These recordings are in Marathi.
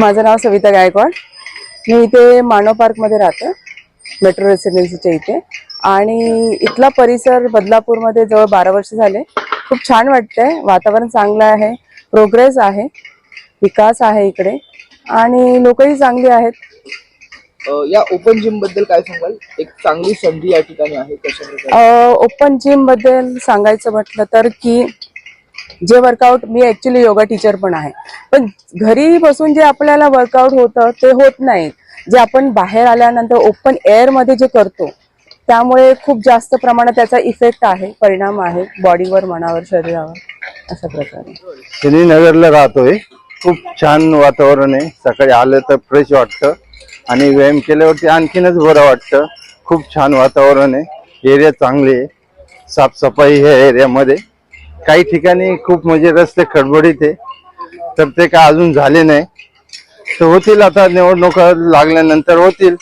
माझं नाव सविता गायकवाड. मी इथे मानव पार्कमध्ये राहते मेट्रो रेसिडेन्सीच्या इथे. आणि इथला परिसर बदलापूरमध्ये जवळ बारा वर्ष झाले. खूप छान वाटतंय. वातावरण चांगलं आहे. प्रोग्रेस आहे. विकास आहे इकडे. आणि लोकही चांगली आहेत. या ओपन जिमबद्दल काय सांगाल? एक चांगली संधी या ठिकाणी आहे कशा ओपन जिमबद्दल सांगायचं म्हटलं तर की जे वर्कआउट मी ऍक्च्युली योगा टीचर पण आहे. पण घरी बसून जे आपल्याला वर्कआउट होतं ते होत नाही जे आपण बाहेर आल्यानंतर ओपन एअरमध्ये जे करतो त्यामुळे खूप जास्त प्रमाणात त्याचा इफेक्ट आहे परिणाम आहे बॉडीवर मनावर शरीरावर अशा प्रकारे. श्रीनगरला राहतोय. खूप छान वातावरण आहे. सकाळी आलं तर फ्रेश वाटतं. आणि व्यायाम केल्यावरती आणखीनच बरं वाटतं. खूप छान वातावरण आहे. एरिया चांगले आहे. साफसफाई ह्या एरियामध्ये काही ठिकाणी खूप म्हणजे रस्ते खडबडीत आहे. तर ते काय अजून झाले नाही. तर होतील आता निवडणुका लागल्यानंतर होतील.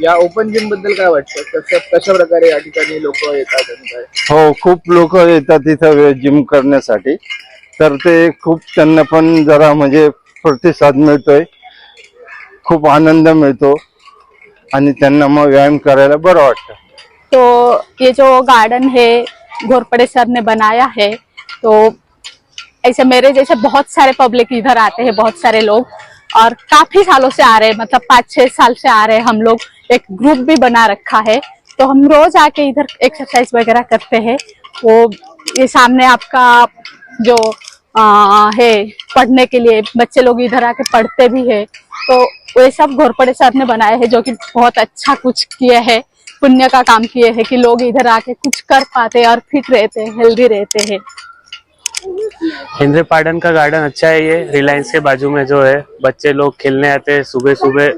या ओपन जिमबद्दल काय वाटतं? कसं कशा प्रकारे या ठिकाणी लोक येतात आणि काय? हो खूप लोक येतात तिथं जिम करण्यासाठी. तर ते खूप त्यांना पण जरा म्हणजे प्रतिसाद मिळतोय. खूप आनंद मिळतो. आणि त्यांना मग व्यायाम करायला बरं वाटतं. तो ये जो गार्डन है घोरपड़े सर ने बनाया है। तो ऐसे मेरे जैसे बहुत सारे पब्लिक इधर आते हैं बहुत सारे लोग और काफ़ी सालों से आ रहे हैं मतलब पाँच छह साल से आ रहे हैं हम लोग। एक ग्रुप भी बना रखा है। तो हम रोज आके इधर एक्सरसाइज वगैरह करते हैं। वो ये सामने आपका जो आ, है पढ़ने के लिए बच्चे लोग इधर आके पढ़ते भी है। तो ये सब घोरपड़े सर ने बनाया है जो कि बहुत अच्छा कुछ किए हैं। पुण्य का काम किए हैं कि लोग इधर आके कुछ कर पाते हैं और फिट रहते हैं हेल्दी रहते हैं। इंद्र पाटन का गार्डन अच्छा है ये रिलायंस के बाजू में जो है बच्चे लोग खेलने आते हैं सुबह सुबह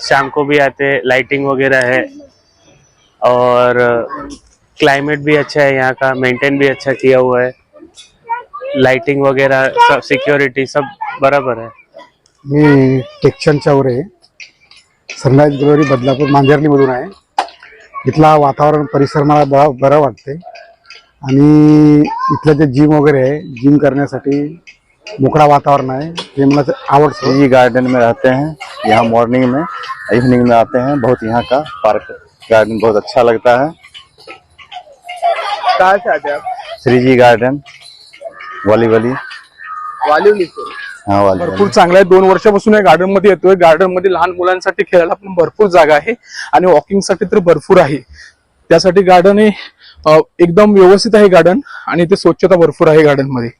शाम को भी आते हैं लाइटिंग वगैरह है। और क्लाइमेट भी अच्छा है यहाँ का मेंटेन भी अच्छा किया हुआ है। लाइटिंग वगैरह सब सिक्योरिटी सब बराबर है। मी टेक्शन चौरे सनराईज ग्लोरी बदलापूर मांजर्लीमधून आहे इथला वातावरण परिसर मला ब बरं वाटते आणि इथलं जे जिम वगैरे आहे जिम करण्यासाठी मोकळा वातावरण आहे. हे मला ते आवडतं. जी गार्डन में रहते हैं. यहाँ मॉर्निंग में इवनिंग में आते हैं. बहुत यहाँ का पार्क गार्डन बहुत अच्छा लगता है. कहाँ से आते हैं आप? श्री जी गार्डन वाली। वाली वालिवली से? वाली वाली भरपूर चांगला आहे. दोन वर्षापासून या गार्डनमध्ये येतोय. गार्डनमध्ये लहान मुलांसाठी खेळायला पण भरपूर जागा आहे आणि वॉकिंगसाठी तर भरपूर आहे. त्यासाठी गार्डन हे एकदम व्यवस्थित आहे गार्डन आणि ते स्वच्छता भरपूर आहे गार्डनमध्ये.